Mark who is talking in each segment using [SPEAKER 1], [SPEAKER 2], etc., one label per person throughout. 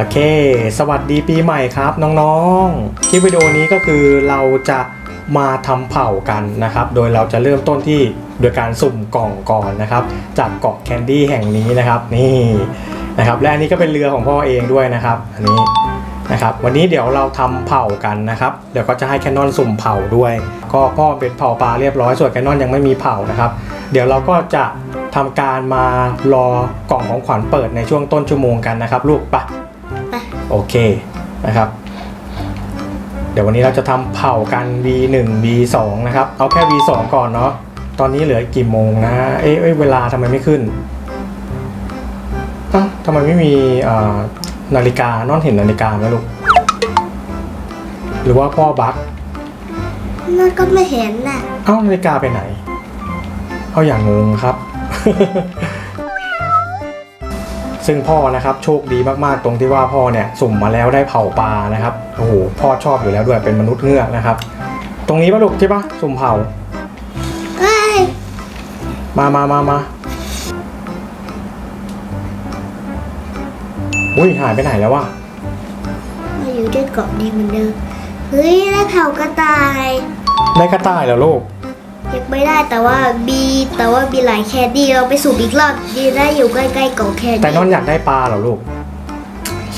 [SPEAKER 1] โอเค สวัสดีปีใหม่ครับน้องๆ คลิปวิดีโอนี้ก็คือเราจะมาทำเผากันนะครับ โดยเราจะเริ่มต้นที่โดยการสุ่มกล่องก่อนนะครับ จากเกาะแคนดี้แห่งนี้นะครับนี่นะครับ และอันนี้ก็เป็นเรือของพ่อเองด้วยนะครับ อันนี้นะครับ วันนี้เดี๋ยวเราทำเผากันนะครับ เดี๋ยวก็จะให้แคนนอนสุ่มเผาด้วย ก็พ่อเป็นเผาปลาเรียบร้อย ส่วนแคนนอนยังไม่มีเผานะครับ เดี๋ยวเราก็จะทำการมารอกล่องของขวัญเปิดในช่วงต้นชั่วโมงกันนะครับ ลูกไปะ โอเคนะครับ เดี๋ยววันนี้เราจะทำเผากัน V1 V2 นะครับ เอาแค่ V2 ก่อนเนาะ ตอนนี้เหลือกี่โมงนะ เอ๊ะเอ้ยเวลาทำไมไม่ขึ้นเอ้าทำไมไม่มีเอ่อนาฬิกานอนเห็นนาฬิกาไหมลูก หรือว่าพ่อบั๊ก
[SPEAKER 2] นั่นก็ไม่เห็นน่ะ
[SPEAKER 1] เอ้านาฬิกาไปไหน เอาอย่างงงครับ ซึ่งพ่อนะครับโชคดีมากๆตรงที่ว่าพ่อเนี่ยสุ่มมาแล้วได้เผาปลานะครับโอ้โหพ่อชอบอยู่แล้วด้วยเป็นมนุษย์เงือกนะครับ ตรงนี้ปะลูกใช่ปะสุ่มเผา
[SPEAKER 2] เอ้ย
[SPEAKER 1] มามามามาอุ้ยหายไปไหนแล้ววะ
[SPEAKER 2] มาอยู่ด้วยเกาะดีเหมือนเดิมเฮ้ยได้เผากระต่าย
[SPEAKER 1] ได้กระต่ายแล้วลูก
[SPEAKER 2] ยังไม่ได้แต่ว่าบีแต่ว่ามีหลายแคดดี้เราไปสูบอีกรอบดีได้อยู่ใกล้ๆเกาะแคด
[SPEAKER 1] แต่นอน
[SPEAKER 2] ดี้
[SPEAKER 1] อยากได้ปลาเหรอลูก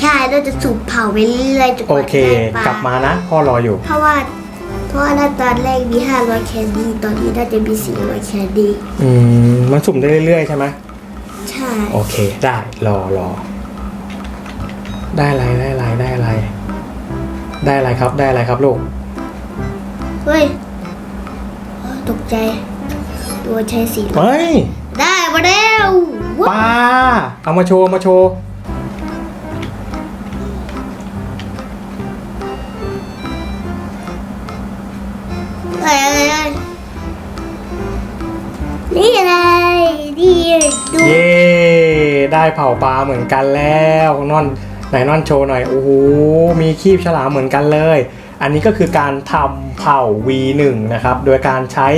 [SPEAKER 2] ใช่เราจะสูบเผาไปเรื่อยๆจนก
[SPEAKER 1] โอ
[SPEAKER 2] ว่า
[SPEAKER 1] เค
[SPEAKER 2] จะได้ปลาก
[SPEAKER 1] ลับมานะ พ่อรออยู่
[SPEAKER 2] เพราะว่าเพราะว่าตอนแรกมี500แคดดี้ตอนนี้น่าจะมี400แคดดี้
[SPEAKER 1] อืม มันสุ่มได้เรื่อยๆใช่ไหม
[SPEAKER 2] ใช่
[SPEAKER 1] โอเค ได้รอรอ ได้อะไรได้อะไรได้อะไร ได้อะไรครับได้อะไรครับลูก
[SPEAKER 2] เฮ้ยเออ ตกใจ ตัวใช้สี
[SPEAKER 1] เฮ้ย
[SPEAKER 2] ได้มาแล้ว
[SPEAKER 1] ปลาเอามาโชว์มาโชว์
[SPEAKER 2] เอ้ยเอ้ยเอ้ยนี่อะไรนี่ดู
[SPEAKER 1] เย้ได้เผาปลาเหมือนกันแล้วนอนไหนนอนโชว์หน่อยโอ้โหมีคีบฉลามเหมือนกันเลย อันนี้ก็คือการทำเผา V1 นะครับ โดยการใช้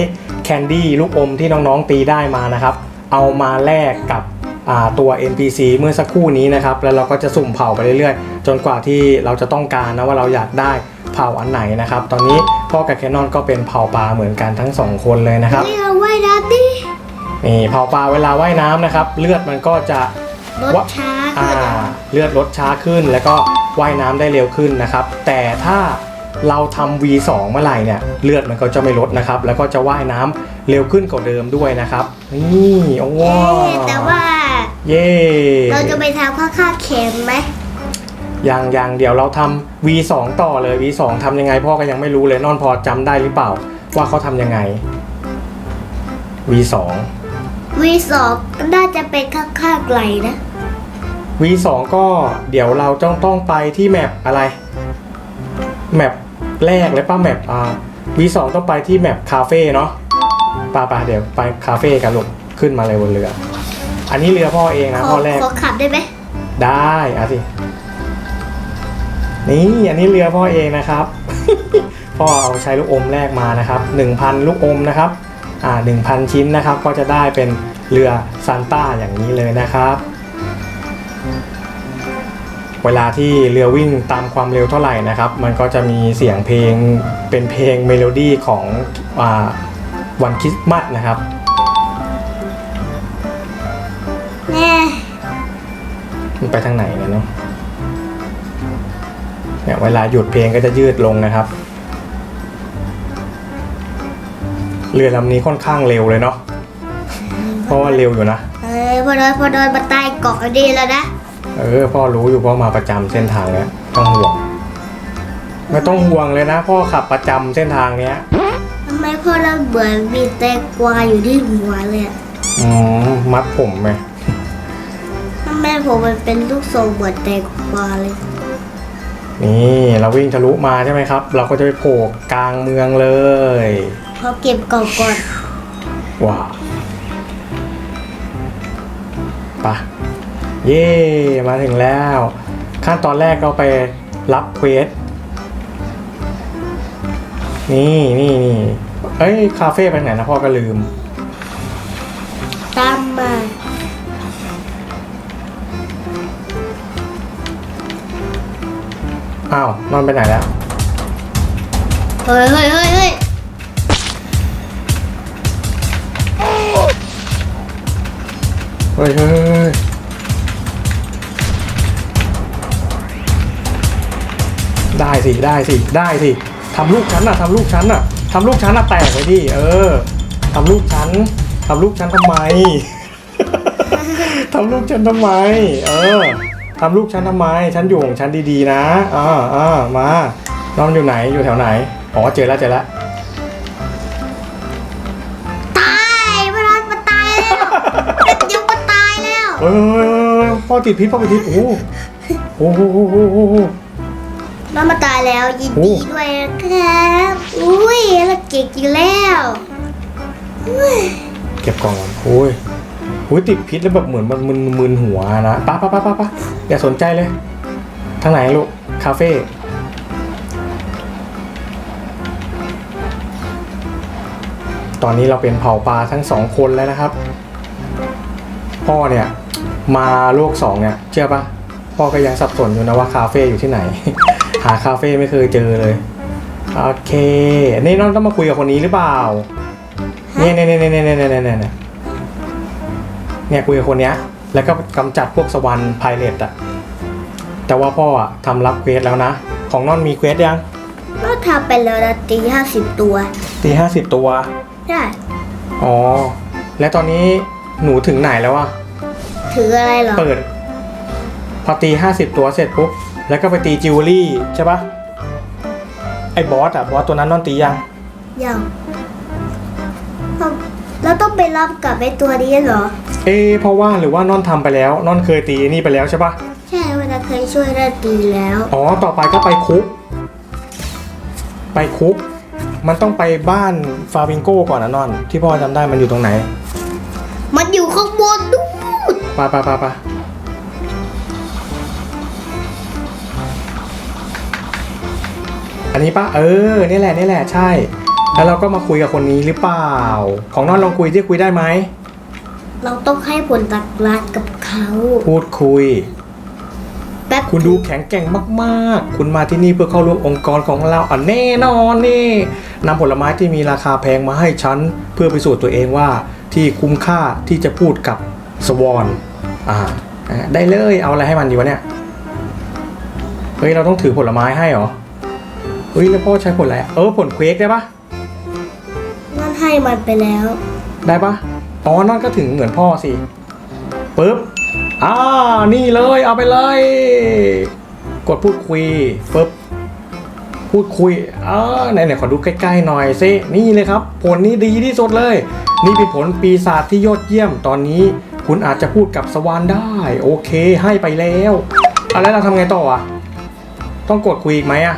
[SPEAKER 1] แคนดี้ลูกอมที่น้องๆตีได้มานะครับ เอามาแลกกับอ่าตัว NPC เมื่อสักครู่นี้นะครับ แล้วเราก็จะสุ่มเผาไปเรื่อยๆ จนกว่าที่เราจะต้องการนะว่าเราอยากได้เผาอันไหนนะครับ ตอนนี้พ่อกับแคนนอนก็เป็นเผาปลาเหมือนกันทั้งสองคนเลยนะครับ
[SPEAKER 2] นี่เราว่ายน้ำดิ
[SPEAKER 1] นี่เผาปลาเวลาว่ายน้ำนะครับ เลือดมันก็จะ
[SPEAKER 2] รถช้า
[SPEAKER 1] อ่า
[SPEAKER 2] ขึ้น
[SPEAKER 1] เลือดลดช้าขึ้นแล้วก็ว่ายน้ำได้เร็วขึ้นนะครับ แต่ถ้า เราทำ V2 เมื่อไหร่เนี่ยเลือดมันก็จะไม่ลดนะครับ แล้วก็จะว่ายน้ำเร็วขึ้นกว่าเดิมด้วยนะครับนี่โอ้
[SPEAKER 2] เอ๊
[SPEAKER 1] ว้าะ
[SPEAKER 2] แต่ว่า
[SPEAKER 1] เย่
[SPEAKER 2] เราจะไปทำข้าวข้าวเค็มไหม
[SPEAKER 1] ยังยังเดี๋ยวเราทำ V2 ต่อเลย V2 ทำยังไงพ่อก็ยังไม่รู้เลยนอนพอจำได้หรือเปล่า ว่าเขาทำยังไง V2
[SPEAKER 2] วีสองน่าจะเป็นข้าวข้าวไกลนะ
[SPEAKER 1] V2 ก็เดี๋ยวเราต้องต้องไปที่แมปอะไร แมป แรกเลยป้าแมปอ่า V2 ต้องไปที่แมปคาเฟ่เนาะป้าป้าเดี๋ยวไปคาเฟ่กันลูกขึ้นมาเลยบนเรือ อันนี้เรือพ่อเองนะ
[SPEAKER 2] ขอ
[SPEAKER 1] พ่อแรก
[SPEAKER 2] ขอขับได้ไหม
[SPEAKER 1] ได้เอาสิ นี่อันนี้เรือพ่อเองนะครับ พ่อเอาใช้ลูกอมแรกมานะครับ 1,000 ลูกอมนะครับ อ่า 1,000 ชิ้นนะครับ ก็จะได้เป็นเรือซานต้าอย่างนี้เลยนะครับ เวลาที่เรือวิ่งตามความเร็วเท่าไหร่นะครับ มันก็จะมีเสียงเพลงเป็นเพลงเมโลดี้ของอวันคริสต์มาสนะครับ
[SPEAKER 2] แน่
[SPEAKER 1] มันไปทางไหนเนี่ยเนาะเนี่ยเวลาหยุดเพลงก็จะยืดลงนะครับ เรือลำนี้ค่อนข้างเร็วเลยเนาะเพราะว่าเร็วอยู่นะ
[SPEAKER 2] เอ้ยพอโดนพอโดนมาใต้เกาะดีแล้วนะ
[SPEAKER 1] เออพ่อรู้อยู่พ่อมาประจำเส้นทางเนี้ยต้องห่วง ไม่ต้องห่วงเลยนะ พ่อขับประจำเส้นทางเนี้ย
[SPEAKER 2] ทำไมพ่อเราเหมือนมีแตงกวาอยู่ที่หัวเลยอะ
[SPEAKER 1] อืมมัดผมไหม
[SPEAKER 2] ทำไมผมมันเป็นลูกทรงเหมือนแตงกวาเลย
[SPEAKER 1] นี่เราวิ่งทะลุมาใช่ไหมครับ เราก็จะไปโผล่กลางเมืองเลย
[SPEAKER 2] พอเก็บกล่องก่อน
[SPEAKER 1] ว้าวปะ เย่มาถึงแล้ว ขั้นตอนแรกเราไปรับเควสนี่นี่นี่เอ้ย คาเฟ่ไปไหนนะพ่อก็ลืม
[SPEAKER 2] ตามมา
[SPEAKER 1] อ้าวนอนไปไหนแล้ว
[SPEAKER 2] เฮ้ยเฮ้ยเฮ้ยเฮ้ย
[SPEAKER 1] เฮ้ยเฮ้ย สิได้สิได้สิทำลูกฉันน่ะทำลูกฉันน่ะทำลูกฉันน่ะแตกไปดิเออทำลูกฉันทำลูกฉันทำไมทำลูกฉันทำไม เออทำลูกฉันทำไม ฉันอยู่ของฉันดีๆนะอ่าอ่ามาน้องอยู่ไหนอยู่แถวไหนอ๋อเจอแล้วเจอแล้ว
[SPEAKER 2] ตายพนันมาตายแล้วเป็นยุมาตายแล้ว
[SPEAKER 1] เออพ่อติดพิษพ่อติดพิษโอ้โหโอ้โหโอ้โหโอ้โห
[SPEAKER 2] น้องมาตายแล้วยิน
[SPEAKER 1] โอ้
[SPEAKER 2] ดีด้วยนะครับ อุ้ยแล้วเก่งจริงแล้วอุ้ย
[SPEAKER 1] เก็บกล่องก่อนโอ้ยโอ้ยติดพิษแล้วแบบเหมือนมันมึนมึนหัวนะไป้าป้าป้าป้าป้าอย่าสนใจเลยทางไหนลูกคาเฟ่ตอนนี้เราเป็นเผ่าปลาทั้งสองคนแล้วนะครับ พ่อเนี่ยมาโลกสองเนี่ยเชื่อปะพ่อก็ยังสับสนอยู่นะว่าคาเฟ่อยู่ที่ไหน หาคาเฟ่ไม่เคยเจอเลยโอเคนี่น้องต้องมาคุยกับคนนี้หรือเปล่าเนี่ยเนี่ยเนี่ยเนี่ยเนี่ยเนี่ยเนี่ยเนี่ยเนี่ยคุยกับคนเนี้ย แล้วก็กำจัดพวกสวรรค์ไพเรตอะแต่ว่าพ่ออะทำรับเควสแล้วนะ ของนอนมีเควสยัง
[SPEAKER 2] ก็ทำไปแล้วนะตีห้าสิบตัว
[SPEAKER 1] ตีห้าสิบตัว
[SPEAKER 2] ได้
[SPEAKER 1] อ๋อ และตอนนี้หนูถึงไหนแล้วอะ
[SPEAKER 2] ถืออะไรเหรอ
[SPEAKER 1] เปิด พอตีห้าสิบตัวเสร็จปุ๊บ แล้วก็ไปตีจิวเวลรี่ใช่ปะไอ้บอสอะบอสตัวนั้นนอนตียัง
[SPEAKER 2] ยังต้องแล้วต้องไปรับกับไอ้ตัวนี้เหรอ
[SPEAKER 1] เอ๊ะเพราะว่าหรือว่านอนทำไปแล้วนอนเคยตีไอ้นี่ไปแล้วใช่ปะ
[SPEAKER 2] ใช่เวลาเคยช่วยได้ตีแล้ว
[SPEAKER 1] อ๋อต่อไปก็ไปคุก ไปคุก มันต้องไปบ้านฟาบิงโก้ก่อนนะนอน ที่พ่อจำได้มันอยู่ตรงไหน
[SPEAKER 2] มันอยู่ข้างบนดูด
[SPEAKER 1] ไปไปไปไป อันนี้ปะเออนี่แหละนี่แหละใช่ แล้วเราก็มาคุยกับคนนี้หรือเปล่า ของนอนลองคุยที่คุยได้ไหม
[SPEAKER 2] เราต้องให้ผลตักรัดกับเขา
[SPEAKER 1] พูดคุย
[SPEAKER 2] แป๊บ
[SPEAKER 1] คุณดูแข็งแกร่งมาก ๆ คุณมาที่นี่เพื่อเข้าร่วมองค์กรของเราอะแน่นอนนี่นำผลไม้ที่มีราคาแพงมาให้ฉัน เพื่อพิสูจน์ตัวเองว่าที่คุ้มค่าที่จะพูดกับสวอนอ่าอ่าได้เลยเอาอะไรให้มันดีวะเนี่ยเฮ้ยเราต้องถือผลไม้ให้เหรอ เฮ้ยแล้วพ่อใช้ผลอะไรอะเออผลเควกได้ปะ
[SPEAKER 2] นั่นให้มันไปแล้ว
[SPEAKER 1] ได้ปะอ๋อนั่นก็ถึงเหมือนพ่อสิปึ๊บอ่านี่เลยเอาไปเลย กดพูดคุยปึ๊บพูดคุยอ่าไหนไหนขอดูใกล้ๆหน่อยสินี่เลยครับ ผลนี้ดีที่สุดเลย นี่เป็นผลปีศาจที่ยอดเยี่ยมตอนนี้ คุณอาจจะพูดกับสวานได้ โอเค ให้ไปแล้วอะแล้วเราทำไงต่ออะ ต้องกดคุยอีกไหมอะ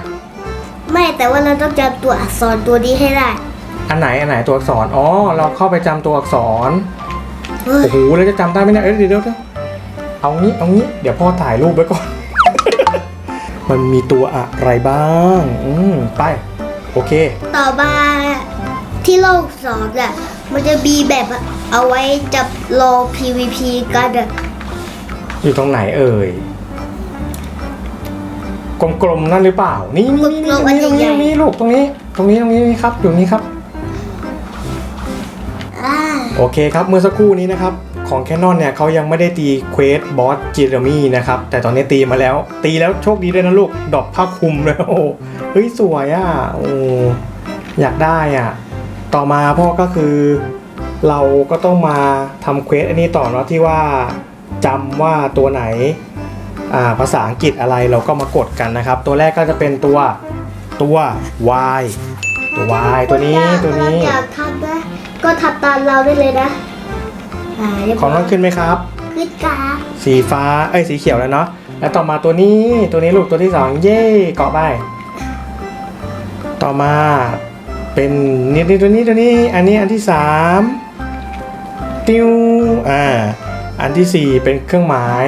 [SPEAKER 2] ไม่แต่ว่าเราต้องจำตัวอักษรตัวนี้ให้ได้
[SPEAKER 1] อันไหนอันไหนตัวอักษรอ๋อเราเข้าไปจำตัวอักษร
[SPEAKER 2] เฮ้ย
[SPEAKER 1] โอ้โหแล้วจะจำได้ไหมเนี่ยเอ้ยเดี๋ยวเดี๋ยวเดี๋ยวเอางี้เอางี้เดี๋ยวพ่อถ่ายรูปไว้ก่อน มันมีตัวอะไรบ้างอืมไปโอเค
[SPEAKER 2] ต่อมาที่โลกสองอะมันจะมีแบบเอาไว้จับรอ PVP กันอะ
[SPEAKER 1] อยู่ตรงไหนเอ่ย กลมๆนั่นหรือเปล่า นี่นี่นี่ตรงนี้ตรงนี้ตรงนี้ลูกตรงนี้ ตรงนี้ตรงนี้นี่ครับอยู่นี้ครับ
[SPEAKER 2] อ่า
[SPEAKER 1] โอเคครับเมื่อสักครู่นี้นะครับ ของแคนนอนเนี่ยเขายังไม่ได้ตีเควสบอสจิเรมี่นะครับ แต่ตอนนี้ตีมาแล้ว ตีแล้วโชคดีด้วยนะลูกดอกผ้าคลุมเลยโอ้โหเฮ้ยสวยอะโอ้อยากได้อะ ต่อมาพ่อก็คือ เราก็ต้องมาทำเควสอันนี้ต่อเนาะที่ว่าจำว่าตัวไหนอ่า ภาษาอังกฤษอะไรเราก็มากดกันนะครับ ตัวแรกก็จะเป็นตัวตัว Y ตัว Y ตัวนี้ตัวนี้
[SPEAKER 2] เราอยากทำนะก็ทำตามเราได้เลยนะอ่าเรียบ
[SPEAKER 1] ของน้องขึ้นไหมครับ
[SPEAKER 2] ขึ้นกราฟ
[SPEAKER 1] สีฟ้าเอ้ยสีเขียวแล้วเนาะแล้วต่อมาตัวนี้ตัวนี้ลูกตัวที่สองเย่เกาะไปต่อมาเป็นนี่นี่ตัวนี้ตัวนี้ อันนี้อันที่สามติ้วอ่าอันที่สี่เป็นเครื่องหมาย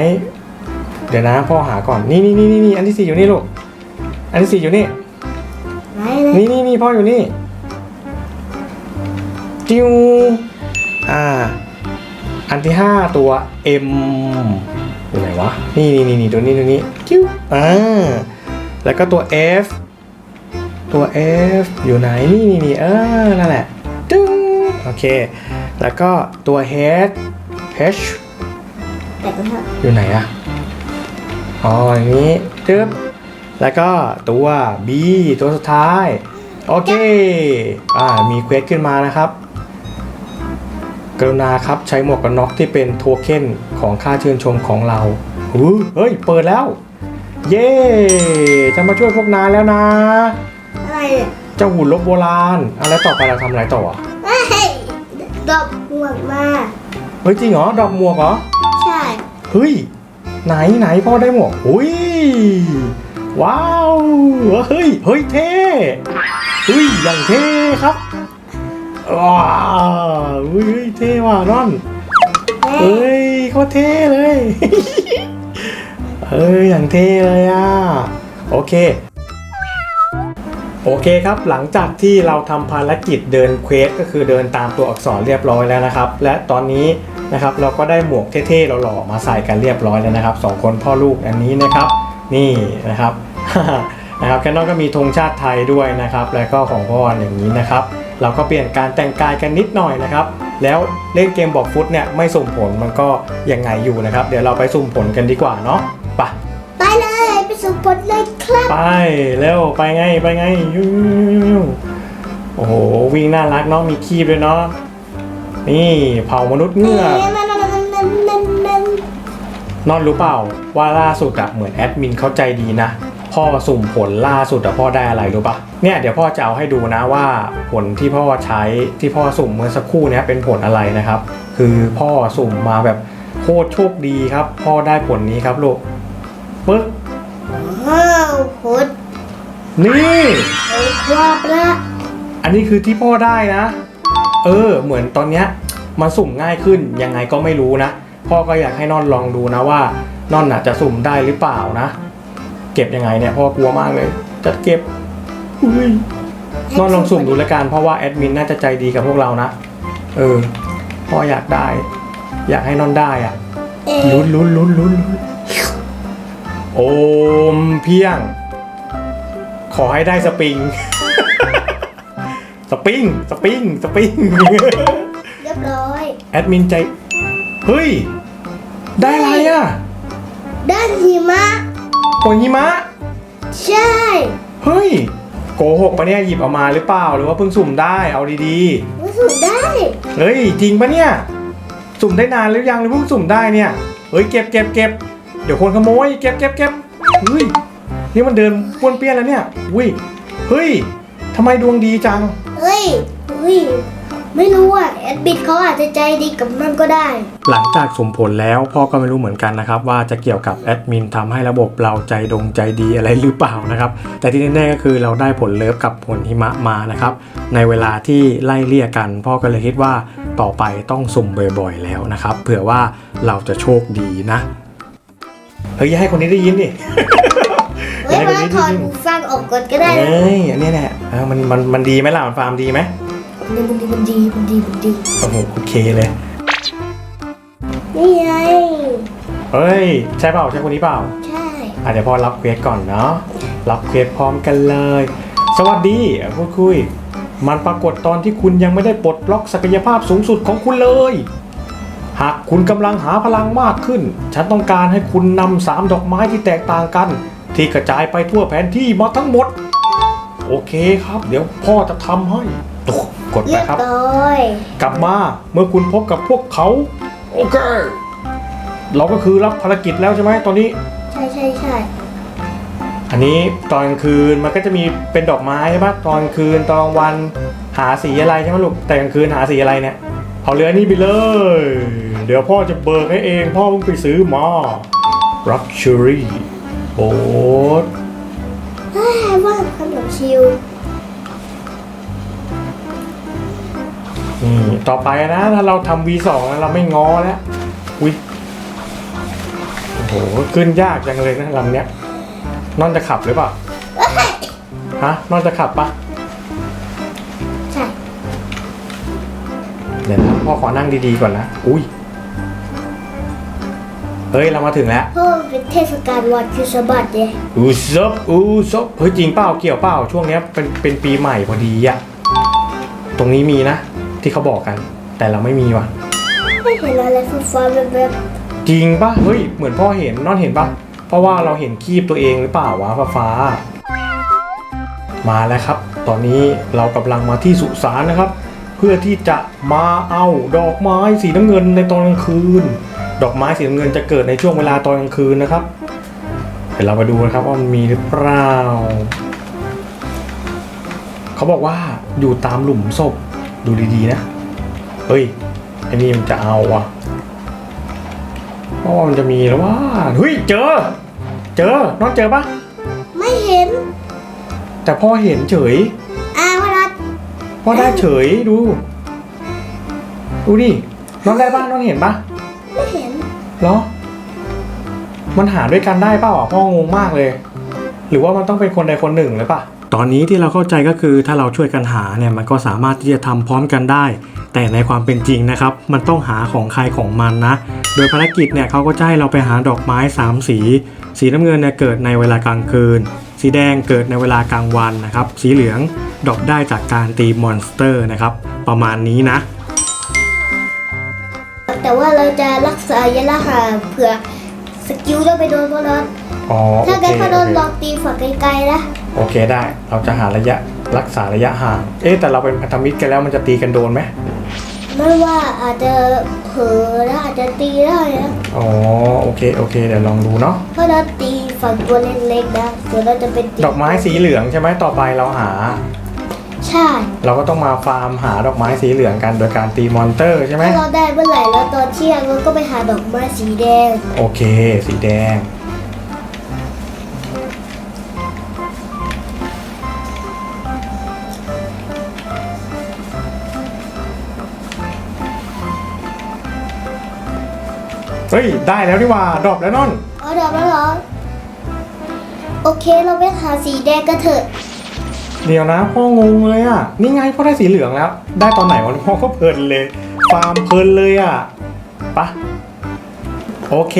[SPEAKER 1] เดี๋ยวนะพ่อหาก่อนนี่นี่นี่นี่นี่อันที่สี่อยู่นี่ลูกอันที่สี่อยู่นี่
[SPEAKER 2] ไหนเลย
[SPEAKER 1] นี่นี่นี่พ่ออยู่นี่ติ้วอ่า อันที่ห้าตัว M อยู่ไหนวะนี่นี่นี่นี่ตัวนี้ตัวนี้จิ้วอ่าแล้วก็ตัว F ตัว F อยู่ไหนนี่นี่นี่เออนั่นแหละตึ้งโอเค แล้วก็ตัว H H
[SPEAKER 2] แต่ก็เถอะ
[SPEAKER 1] อยู่ไหนอะ อ๋ออย่างนี้ตึ๊บแล้วก็ตัว B ตัวสุดท้าย โอเค อ่า มีเควสขึ้นมานะครับ กรุณาครับใช้หมวกกันน็อกที่เป็นโทเค็นของค่าชื่นชมของเราอู้เฮ้ย เปิดแล้ว เย้จะมาช่วยพวกนายแล้วนะ
[SPEAKER 2] อะไรเนี่ย
[SPEAKER 1] เจ้าหุ่นลบโบราณอะแล้วต่อไปเราทำอะไรต่ออะ
[SPEAKER 2] เฮ้ยดอกหมวกมา
[SPEAKER 1] เฮ้ย จริงเหรอ ดอกหมวกเหรอ
[SPEAKER 2] ใช่
[SPEAKER 1] เฮ้ย ไหนไหนพ่อได้หมวกอุ้ยว้าวเฮ้ยเฮ้ยเท่เฮ้ยอย่างเท่ครับว้าวเฮ้ยเท่ว่ะนอน
[SPEAKER 2] เฮ้ย
[SPEAKER 1] เขาเท่เลยเฮ้ยอย่างเท่เลยอะโอเค โอเคครับ หลังจากที่เราทำภารกิจเดินเควสก็คือเดินตามตัวอักษรเรียบร้อยแล้วนะครับ และตอนนี้นะครับเราก็ได้หมวกเท่ๆหล่อๆมาใส่กันเรียบร้อยแล้วนะครับสองคนพ่อลูกอันนี้นะครับ นี่นะครับนะครับแคนนอนก็มีธงชาติไทยด้วยนะครับ แล้วก็ของพ่ออย่างนี้นะครับ เราก็เปลี่ยนการแต่งกายกันนิดหน่อยนะครับ แล้วเล่นเกมบอกฟุตเนี่ยไม่สุ่มผลมันก็ยังไงอยู่นะครับ เดี๋ยวเราไปสุ่มผลกันดีกว่าเนาะไป
[SPEAKER 2] ไปเลย ไปสู่ผลเลยครับ
[SPEAKER 1] ไปเร็วไปไงไปไงยูโอ้โหวิ่งน่ารักเนาะมีคีบด้วยเนาะนี่เผ่ามนุษย์เงือก
[SPEAKER 2] นั่นนั่นนั่นนั่นนั่นนั่น
[SPEAKER 1] นอนรู้เปล่าว่าล่าสุดอะเหมือนแอดมินเข้าใจดีนะพ่อสุ่มผลล่าสุดอะพ่อได้อะไรรู้ปะเนี่ยเดี๋ยวพ่อจะเอาให้ดูนะว่าผลที่พ่อใช้ที่พ่อสุ่มเมื่อสักครู่เนี้ยเป็นผลอะไรนะครับ คือพ่อสุ่มมาแบบโคตรโชคดีครับ พ่อได้ผลนี้ครับลูกปึ๊ก
[SPEAKER 2] ว้าวผล
[SPEAKER 1] นี่
[SPEAKER 2] ผลความละ
[SPEAKER 1] อันนี้คือที่พ่อได้นะ เออ เหมือนตอนเนี้ยมันสุ่มง่ายขึ้นยังไงก็ไม่รู้นะ พ่อก็อยากให้นอนลองดูนะว่านอนน่ะจะสุ่มได้หรือเปล่านะ เก็บยังไงเนี่ยพ่อกลัวมากเลย จะเก็บอุ้ยนอนลองสุ่มดูแล้วกันเพราะว่าแอดมินน่าจะใจดีกับพวกเรานะ เออ พ่ออยากได้ อยากให้นอนได้อะ
[SPEAKER 2] เอ๊ะ
[SPEAKER 1] ลุ้นลุ้นลุ้นลุ้นลุ้น โอมเพียง ขอให้ได้สปริง สปริง สปริง สปริง
[SPEAKER 2] เรียบร้อย
[SPEAKER 1] แอดมินใจ เฮ้ย ได้อะไรอะ
[SPEAKER 2] ด้านหิมะ
[SPEAKER 1] โอยิมะ
[SPEAKER 2] ใช่
[SPEAKER 1] เฮ้ย โกหกปะเนี่ยหยิบออกมาหรือเปล่า หรือว่าเพิ่งสุ่มได้เอาดี
[SPEAKER 2] รู้สึกได้
[SPEAKER 1] ๆ เฮ้ย จริงปะเนี่ย สุ่มได้นานหรือยังหรือเพิ่งสุ่มได้เนี่ย เฮ้ยเก็บเก็บเก็บ เดี๋ยวคนขโมยเก็บเก็บเก็บเฮ้ยนี่มันเดินป้วนเปี้ยนแล้วเนี่ยอุ้ยเฮ้ยทำไมดวงดีจัง
[SPEAKER 2] เฮ้ยเฮ้ยไม่รู้อะแอดบิดเขาอาจจะใจดีกับมันก็ได้
[SPEAKER 1] หลังจากสมผลแล้วพ่อก็ไม่รู้เหมือนกันนะครับ ว่าจะเกี่ยวกับแอดมินทำให้ระบบเราใจดงใจดีอะไรหรือเปล่านะครับ แต่ที่แน่ๆก็คือเราได้ผลเลิฟกับผลหิมะมานะครับ ในเวลาที่ไล่เลี่ยกัน พ่อก็เลยคิดว่าต่อไปต้องสุ่มบ่อยๆแล้วนะครับเผื่อว่าเราจะโชคดีนะ เฮ้ยอย่าให้คนนี้ได้ยินดิ
[SPEAKER 2] เฮ้ย
[SPEAKER 1] ให้คน
[SPEAKER 2] มา
[SPEAKER 1] นี้
[SPEAKER 2] ถ
[SPEAKER 1] ได้
[SPEAKER 2] อด
[SPEAKER 1] ยิน
[SPEAKER 2] หูฟังออกก่อนก็ได้นะ
[SPEAKER 1] เอ้ยอันนี้แหละเออมันมันมันดีไหมล่ะมันฟาร์มดีไหม
[SPEAKER 2] มันดีมันดีมันดีมันดี
[SPEAKER 1] โอ้โหโอเคเลย
[SPEAKER 2] นี่ไง
[SPEAKER 1] เฮ้ยใช่เปล่าใช่คนนี้เปล่า
[SPEAKER 2] ใช่
[SPEAKER 1] อะเดี๋ยวพอรับเควสก่อนเนาะรับเควสพร้อมกันเลย สวัสดีอะพูดคุย มันปรากฏตอนที่คุณยังไม่ได้ปลดล็อกศักยภาพสูงสุดของคุณเลย หากคุณกำลังหาพลังมากขึ้น ฉันต้องการให้คุณนำสามดอกไม้ที่แตกต่างกัน ที่กระจายไปทั่วแผนที่มาทั้งหมด โอเคครับ เดี๋ยวพ่อจะทำให้ตุ๊กกด
[SPEAKER 2] เรี
[SPEAKER 1] ไป
[SPEAKER 2] ยบ
[SPEAKER 1] ครับ
[SPEAKER 2] ร้อย
[SPEAKER 1] กลับมาเมื่อคุณพบกับพวกเขา โอเค เราก็คือรับภารกิจแล้วใช่ไหมตอนนี้
[SPEAKER 2] ใช่ใช่ใช่
[SPEAKER 1] อันนี้ตอนกลางคืนมันก็จะมีเป็นดอกไม้ใช่ปะตอนกลางคืนตอนกลางวันหาสีอะไรใช่ไหมลูกแต่กลางคืนหาสีอะไรเนี่ยเอาเรือนี่ไปเลย เดี๋ยวพ่อจะเบิกให้เอง พ่อเพิ่งไปซื้อมา Luxury Boat
[SPEAKER 2] เฮ้ยว่าขนมชิว
[SPEAKER 1] นี่ต่อไปนะ ถ้าเราทำ V2 นะเราไม่ง้อแล้วอุ้ยโอ้โหขึ้นยากจังเลยนะลำเนี้ยนอนจะขับหรือเปล่าฮะนอนจะขับปะ
[SPEAKER 2] ใช่
[SPEAKER 1] เดี๋ยวนะพ่อขอนั่งดีๆก่อนนะ อุ้ย เฮ้ยเรามาถึงแล้ว
[SPEAKER 2] เพราะมันเป็นเทศกาลวันคริสต์มาสเนี่ย
[SPEAKER 1] อูซบอูซบเฮ้ยจริงเปล่าเกี่ยวเปล่าช่วงเนี้ยเป็นเป็นปีใหม่พอดีอะตรงนี้มีนะ ที่เขาบอกกัน แต่เราไม่มีว่ะ
[SPEAKER 2] ไม่เห็นอะไรฟ้าๆแบบแบบ
[SPEAKER 1] จริงปะเฮ้ยเหมือนพ่อเห็นนอนเห็นปะเพราะว่าเราเห็นคีบตัวเองหรือเปล่าวะฟ้าฟ้า มาแล้วครับ ตอนนี้เรากำลังมาที่สุสานนะครับ เพื่อที่จะมาเอาดอกไม้สีน้ำเงินในตอนกลางคืน ดอกไม้สีน้ำเงินจะเกิดในช่วงเวลาตอนกลางคืนนะครับเดี๋ยวเรามาดูนะครับว่ามันมีหรือเปล่า เขาบอกว่าอยู่ตามหลุมศพดูดีๆนะ เฮ้ยไอ้นี่มันจะเอาว่ะเพราะว่ามันจะมีแล้วว่าเฮ้ยเจอ เจอน้องเจอปะ
[SPEAKER 2] ไม่เห็น
[SPEAKER 1] แต่พ่อเห็นเฉย
[SPEAKER 2] อ้าวรัด
[SPEAKER 1] พ่อได้เฉยดู ดูดิน้องได้ปะน้องเห็นปะ
[SPEAKER 2] ไม่เห็น
[SPEAKER 1] เหรอ มันหาด้วยกันได้เปล่าอะพ่องงมากเลย หรือว่ามันต้องเป็นคนใดคนหนึ่งเลยปะตอนนี้ที่เราเข้าใจก็คือถ้าเราช่วยกันหาเนี่ยมันก็สามารถที่จะทำพร้อมกันได้ แต่ในความเป็นจริงนะครับ มันต้องหาของใครของมันนะ โดยภารกิจเนี่ยเขาก็จะให้เราไปหาดอกไม้ 3 สี สีน้ำเงินเนี่ยเกิดในเวลากลางคืน สีแดงเกิดในเวลากลางวันนะครับ สีเหลืองดอกได้จากการตีมอนสเตอร์นะครับ ประมาณนี้นะ
[SPEAKER 2] แต่ว่าเรา จะรักษายะละหาเผื่อสกิลเราไปโดนพอรัด
[SPEAKER 1] อ๋อ
[SPEAKER 2] ถ้า
[SPEAKER 1] โอ
[SPEAKER 2] เกิด
[SPEAKER 1] เค
[SPEAKER 2] พอโด
[SPEAKER 1] โอนเค
[SPEAKER 2] ลองตีฝั่งไกลๆนะ
[SPEAKER 1] โอเคได้ เราจะหาระยะรักษาระยะห่าง เอ๊ะแต่เราเป็นพันธมิตรกันแล้วมันจะตีกันโดนไหม
[SPEAKER 2] ไม่ว่าอาจจะเผลอแล้วอาจจะตีได้นะ
[SPEAKER 1] อ๋อโอเคโอเคเดี๋ยวลองดูเนาะ
[SPEAKER 2] เพราะเราตีฝั่งตัวเล็กๆนะส่วนเราจะเป็นตี
[SPEAKER 1] ดอกไม้สีเหลืองใช่ไหมต่อไปเราหา
[SPEAKER 2] ใช่
[SPEAKER 1] เราก็ต้องมาฟาร์มหาดอกไม้สีเหลืองกันโดยการตีมอนเตอร์ใช่ไหม
[SPEAKER 2] ถ้าเราได้เมื่อไหร่แล้วตอนเที่ยงเราก็ไปหาดอกไม้สีแดง
[SPEAKER 1] โอเค สีแดง เฮ้ย ได้แล้วดีว่าดรอปแล้วนอน
[SPEAKER 2] อ๋อดอกแล้วเหรอ โอเคเราไปหาสีแดงกันเถอะ
[SPEAKER 1] เดี๋ยวนะพ่องงเลยอะ นี่ไงพ่อได้สีเหลืองแล้ว ได้ตอนไหนวะพ่อก็เพลินเลยฟาร์มเพลินเลยอะปะโอเค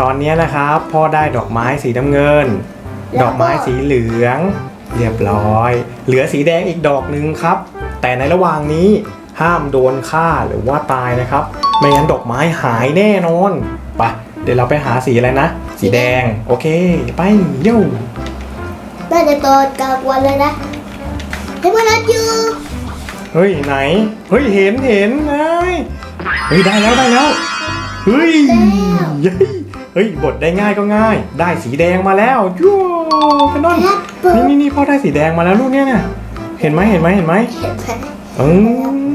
[SPEAKER 1] ตอนนี้นะครับพ่อได้ดอกไม้สีน้ำเงิน
[SPEAKER 2] แล้วก็
[SPEAKER 1] ดอกไม้สีเหลือง เรียบร้อย เหลือสีแดงอีกดอกหนึ่งครับ แต่ในระหว่างนี้ห้ามโดนฆ่าหรือว่าตายนะครับ ไม่งั้นดอกไม้หายแน่นอนไปะเดี๋ยวเราไปหาสีอะไรนะ สีแดง โอเค ไปโย่
[SPEAKER 2] น่าจะตอนกลางวันเลยนะ ให้พนัดอยู่
[SPEAKER 1] เฮ้ยไหน เฮ้ยเห็นเห็นไงเฮ้ยได้แล้วได้แล้ว เฮ้ยเฮ้ยเฮ้ยบทได้ง่ายก็ง่าย ได้สีแดงมาแล้วยูกันนอน
[SPEAKER 2] แอปเปิล
[SPEAKER 1] นี่นี่นี่พ่อได้สีแดงมาแล้วลูกเนี่ยเนี่ยเห็นไหมเห็นไหมเห็นไหม
[SPEAKER 2] เห็นไหม
[SPEAKER 1] อื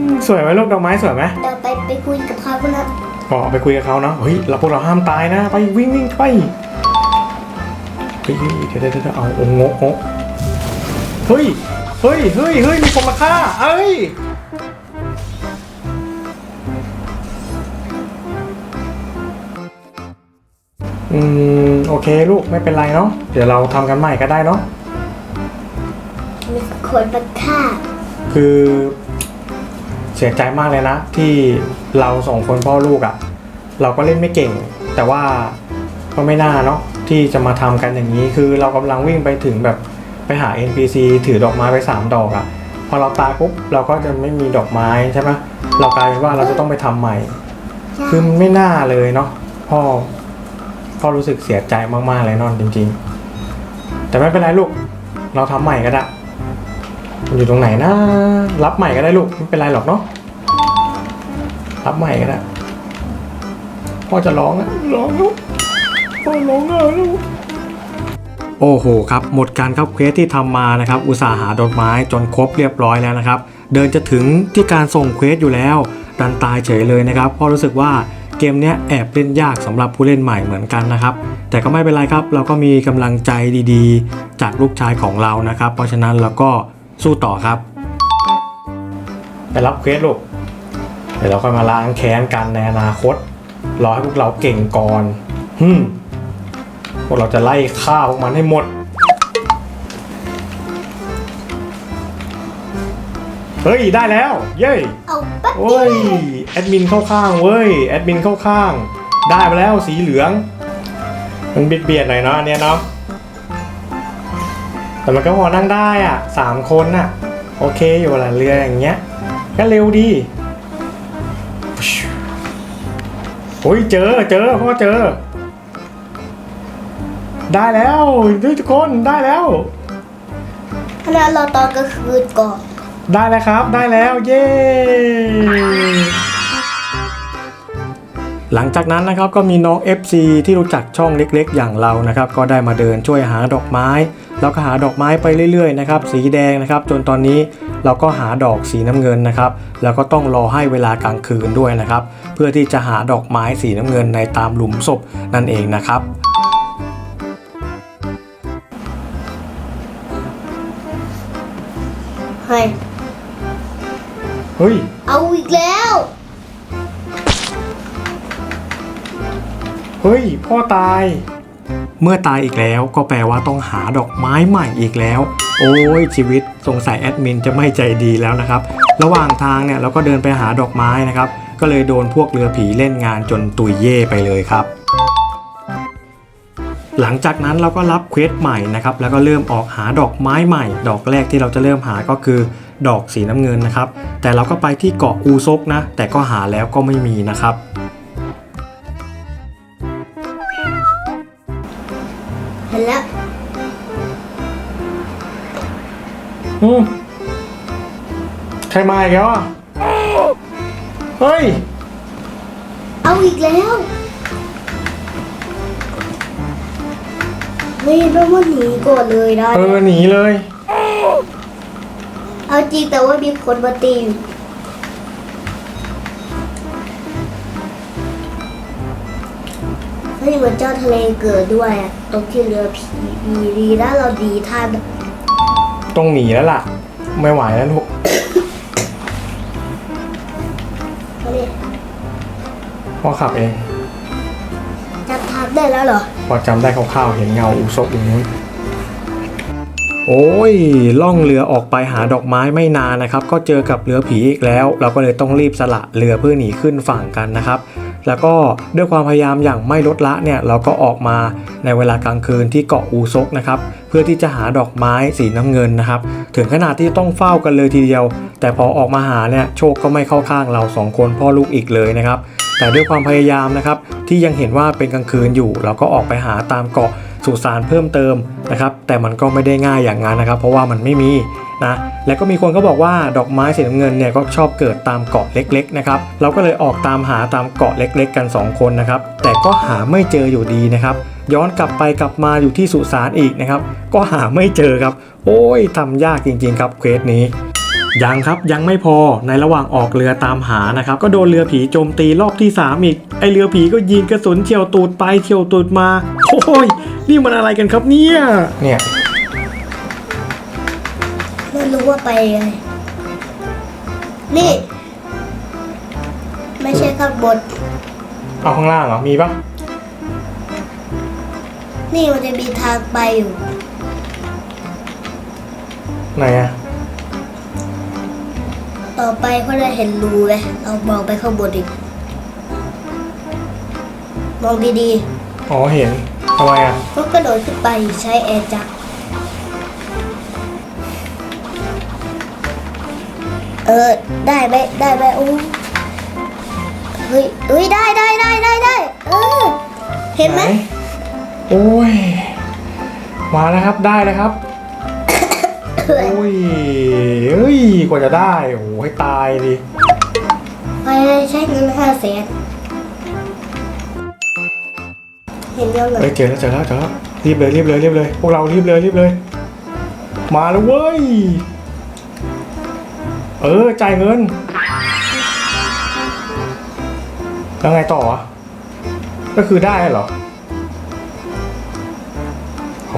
[SPEAKER 1] มสวยไหมลูกดอกไม้สวยไหม
[SPEAKER 2] เดี๋ยวไปไปคุยกับเขาพนัด
[SPEAKER 1] อ๋อไปคุยกับเขาเนาะเฮ้ยเราพวกเราห้ามตายนะ ไปวิ่งวิ่งไปเฮ้ยเฮ้ยเดี๋ยวเดี๋ยวเดี๋ยวเอาโอ้งกงกเฮ้ย เฮ้ยเฮ้ยเฮ้ยมีคนมาฆ่าเอ้ยอืมโอเคลูกไม่เป็นไรเนาะเดี๋ยวเราทำกันใหม่ก็ได้เนาะ
[SPEAKER 2] มีคนมาฆ่า
[SPEAKER 1] คือเสียใจมากเลยนะ ที่เราสองคนพ่อลูกอะ่ะ เราก็เล่นไม่เก่ง แต่ว่าก็ไม่น่าเนาะที่จะมาทำกันอย่างนี้คือเรากำลังวิ่งไปถึงแบบ ไปหา NPC ถือดอกไม้ไปสามดอกอะ่ะพอเราตายปุ๊บเราก็จะไม่มีดอกไม้ใช่ไหมเรากลายเป็นว่าเราจะต้องไปทำใหม่
[SPEAKER 2] ใช่
[SPEAKER 1] คือไม่น่าเลยเนาะพ่อพ่อรู้สึกเสียใจมากๆเลยนอนจริง ๆ แต่ไม่เป็นไรลูก เราทำใหม่ก็ได้มันอยู่ตรงไหนนะรับใหม่ก็ได้ลูกไม่เป็นไรหรอกเนาะรับใหม่ก็ได้พ่อจะร้องนะร้องลูกพ่อร้องนะลูก โอ้โหครับหมดการครับเควสที่ทำมานะครับอุตสาหาดอกไม้จนครบเรียบร้อยแล้วนะครับ เดินจะถึงที่การส่งเควสอยู่แล้วดันตายเฉยเลยนะครับเพราะรู้สึกว่าเกมเนี้ยแอบเล่นยากสำหรับผู้เล่นใหม่เหมือนกันนะครับ แต่ก็ไม่เป็นไรครับ เราก็มีกำลังใจดีๆ จากลูกชายของเรานะครับ เพราะฉะนั้นเราก็สู้ต่อครับไปรับเควสลูกเดี๋ยวเราค่อยมาล้างแค้นกันในอนาคตรอให้พวกเราเก่งก่อนฮึม พวกเราจะไล่ฆ่าพวกมันให้หมด เฮ้ย ได้แล้ว เย้
[SPEAKER 2] เอาแป๊บเดี
[SPEAKER 1] โอ้
[SPEAKER 2] ยวย
[SPEAKER 1] แอดมินเข้าข้างเว้ย แอดมินเข้าข้าง ได้มาแล้วสีเหลือง มันเบียดๆหน่อยเนาะอันเนี้ยเนาะ แต่มันก็พอนั่งได้อะสามคนน่ะ โอเคอยู่ละเรืออย่างเงี้ย ก็เร็วดีโอ้ยเจอเจอพ่อเจอ ได้แล้วทุกคนได้แล้ว
[SPEAKER 2] ขณะเราตอนกลางคืนก่อน
[SPEAKER 1] ได้แล้วครับ ได้แล้วเย้หลังจากนั้นนะครับก็มีน้อง FC ที่รู้จักช่องเล็กๆ อย่างเรานะครับ ก็ได้มาเดินช่วยหาดอกไม้ แล้วก็หาดอกไม้ไปเรื่อยๆนะครับสีแดงนะครับ จนตอนนี้เราก็หาดอกสีน้ำเงินนะครับ แล้วก็ต้องรอให้เวลากลางคืนด้วยนะครับ เพื่อที่จะหาดอกไม้สีน้ำเงินในตามหลุมศพนั่นเองนะครับ
[SPEAKER 2] ให้
[SPEAKER 1] เฮ้ย
[SPEAKER 2] เอาอีกแล้ว
[SPEAKER 1] เฮ้ย พ่อตาย เมื่อตายอีกแล้วก็แปลว่าต้องหาดอกไม้ใหม่อีกแล้ว โอ้ยชีวิตสงสัยแอดมินจะไม่ใจดีแล้วนะครับ ระหว่างทางเนี่ยเราก็เดินไปหาดอกไม้นะครับ ก็เลยโดนพวกเรือผีเล่นงานจนตุยเย่ไปเลยครับ หลังจากนั้นเราก็รับเควสใหม่นะครับแล้วก็เริ่มออกหาดอกไม้ใหม่ ดอกแรกที่เราจะเริ่มหาก็คือดอกสีน้ำเงินนะครับ แต่เราก็ไปที่เกาะอูซกนะ แต่ก็หาแล้วก็ไม่มีนะครับ
[SPEAKER 2] เห็นแล้ว
[SPEAKER 1] อืมใครมาอีกแล้วอะ เฮ้ย
[SPEAKER 2] เอาอีกแล้ว ไม่ต้องว่าหนีก่อนเลยนะ
[SPEAKER 1] เออหนีเลย
[SPEAKER 2] เอาจริงแต่ว่ามีคนมาตีอยู่เฮ้ยเหมือนเจ้าทะเลเกิดด้วยอะตรงที่เรือผีดีดีนะเราดีท่าน
[SPEAKER 1] ต้องหนีแล้วล่ะ ไม่ไหวแล้วลูก
[SPEAKER 2] เขาเนี่ย
[SPEAKER 1] พ่อขับเอง
[SPEAKER 2] จำทางได้แล้วเหรอ
[SPEAKER 1] พอจำได้คร่าวๆเห็นเงาอุศบอยู่นู้นโอ้ย ล่องเรือออกไปหาดอกไม้ไม่นานนะครับ ก็เจอกับเรือผีอีกแล้ว เราก็เลยต้องรีบสละเรือเพื่อหนีขึ้นฝั่งกันนะครับ แล้วก็ด้วยความพยายามอย่างไม่ลดละเนี่ย เราก็ออกมาในเวลากลางคืนที่เกาะอูซกนะครับ เพื่อที่จะหาดอกไม้สีน้ำเงินนะครับ ถึงขนาดที่ต้องเฝ้ากันเลยทีเดียว แต่พอออกมาหาเนี่ย โชคก็ไม่เข้าข้างเราสองคนพ่อลูกอีกเลยนะครับ แต่ด้วยความพยายามนะครับ ที่ยังเห็นว่าเป็นกลางคืนอยู่ เราก็ออกไปหาตามเกาะสุสานเพิ่มเติมนะครับ แต่มันก็ไม่ได้ง่ายอย่างนั้นนะครับ เพราะว่ามันไม่มีนะแล้วก็มีคนก็บอกว่าดอกไม้สีน้ำเงินเนี่ยก็ชอบเกิดตามเกาะเล็กๆนะครับเราก็เลยออกตามหาตามเกาะเล็ก ๆ กัน 2 คนนะครับ แต่ก็หาไม่เจออยู่ดีนะครับ ย้อนกลับไปกลับมาอยู่ที่สุสานอีกนะครับ ก็หาไม่เจอครับ โอ้ยทำยากจริงๆครับเควสนี้ ยังครับยังไม่พอในระหว่างออกเรือตามหานะครับก็โดนเรือผีโจมตีรอบที่ 3 อีก ไอเรือผีก็ยิงกระสุนเฉียวตูดไปเฉียวตูดมา โอ้ย นี่มันอะไรกันครับเนี่ย เนี่ย
[SPEAKER 2] ไม่รู้ว่าไปไงนี่ ไม่ใช่ข้างบน
[SPEAKER 1] เอาข้างล่างเหรอ มีปะ
[SPEAKER 2] นี่มันจะมีทางไปอยู่
[SPEAKER 1] ไหนอะ
[SPEAKER 2] ต่อไปก็จะเห็นรูเลยเรามองไปข้างบนอีกมองดี
[SPEAKER 1] อ๋อเห็นทำไมอะ
[SPEAKER 2] ๆก็กระโดดขึ้นไปใช้แอร์จักรเออ ได้ไหมได้ไหมโอ้เฮ้ยเฮ้ยได้ได้ได้ได้ได้เออ เห็นไหม
[SPEAKER 1] โอ้ย มาแล้วครับได้แล้วครับโอ้ยเฮ้ย กว่าจะได้ โอ้ยตายดิ
[SPEAKER 2] ไปใช้เงินห้าแสนเห็นยังไง
[SPEAKER 1] เฮ้ยเจอแล้วเจอแล้วเจอแล้วรีบเลยรีบเลยรีบเลย พวกเรารีบเลยรีบเลย มาแล้วเว้ย เออจ่ายเงิน แล้วไงต่ออะก็คือได้เหรอข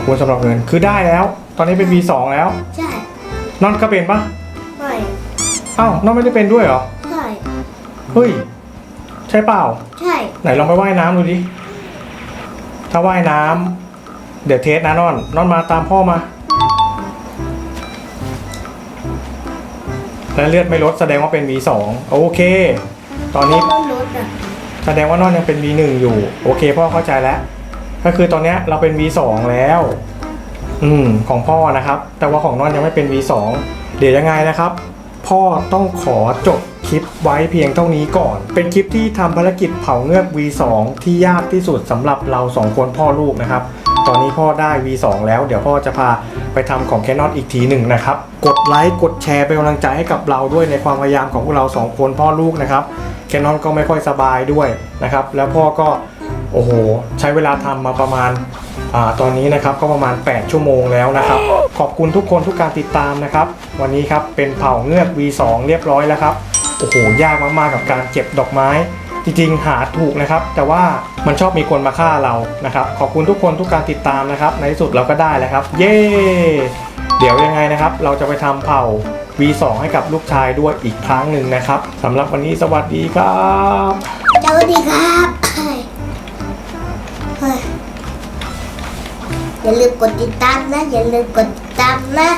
[SPEAKER 1] อบคุณสำหรับเงินคือได้แล้ว ตอนนี้เป็น V2 แล้ว
[SPEAKER 2] ใช่
[SPEAKER 1] นอนก็เป็นปะ
[SPEAKER 2] ไม่
[SPEAKER 1] อ้าวนอนไม่ได้เป็นด้วยเหรอ
[SPEAKER 2] ใช่
[SPEAKER 1] เฮ้ยใช่เปล่า
[SPEAKER 2] ใช่
[SPEAKER 1] ไหนลองไปว่ายน้ำดูดิถ้าว่ายน้ำเดี๋ยวเทสนะนอนนอนมาตามพ่อมา แล้วเลือดไม่ลดแสดงว่าเป็น V2 โอเค ตอนนี้
[SPEAKER 2] ต้นรถอะ
[SPEAKER 1] แสดงว่านอนยังเป็น V1 อยู่ โอเคพ่อเข้าใจแล้ว ก็คือตอนนี้เราเป็น V2 แล้ว อืมของพ่อนะครับ แต่ว่าของนอนยังไม่เป็น V2 เดี๋ยวยังไงนะครับ พ่อต้องขอจบคลิปไว้เพียงเท่านี้ก่อน เป็นคลิปที่ทำภารกิจเผาเงือก V2 ที่ยากที่สุดสำหรับเราสองคนพ่อลูกนะครับ ตอนนี้พ่อได้ V2 แล้วเดี๋ยวพ่อจะพาไปทำของ Canon อีกทีหนึ่งนะครับ กดไลค์กดแชร์เป็นกำลังใจให้กับเราด้วยในความพยายามของพวกเราสองคนพ่อลูกนะครับ Canon ก็ไม่ค่อยสบายด้วยนะครับ แล้วพ่อก็ โอ้โห ใช้เวลาทำมาประมาณอ่าตอนนี้นะครับก็ประมาณ 8 ชั่วโมงแล้วนะครับ ขอบคุณทุกคนทุกการติดตามนะครับ วันนี้ครับเป็นเผาเงือก V2 เรียบร้อยแล้วครับโอ้โหยากมากๆกับการเก็บดอกไม้ จริงๆหาถูกนะครับ แต่ว่ามันชอบมีคนมาฆ่าเรานะครับ ขอบคุณทุกคนทุกการติดตามนะครับ ในที่สุดเราก็ได้แล้วครับ เย้เดี๋ยวยังไงนะครับ เราจะไปทำเผา V2 ให้กับลูกชายด้วยอีกครั้งหนึ่งนะครับสำหรับวันนี้สวัสดีครับ
[SPEAKER 2] สวัสดีครับ อย่าลืมกดติดตามนะ อย่าลืมกดติดตามนะ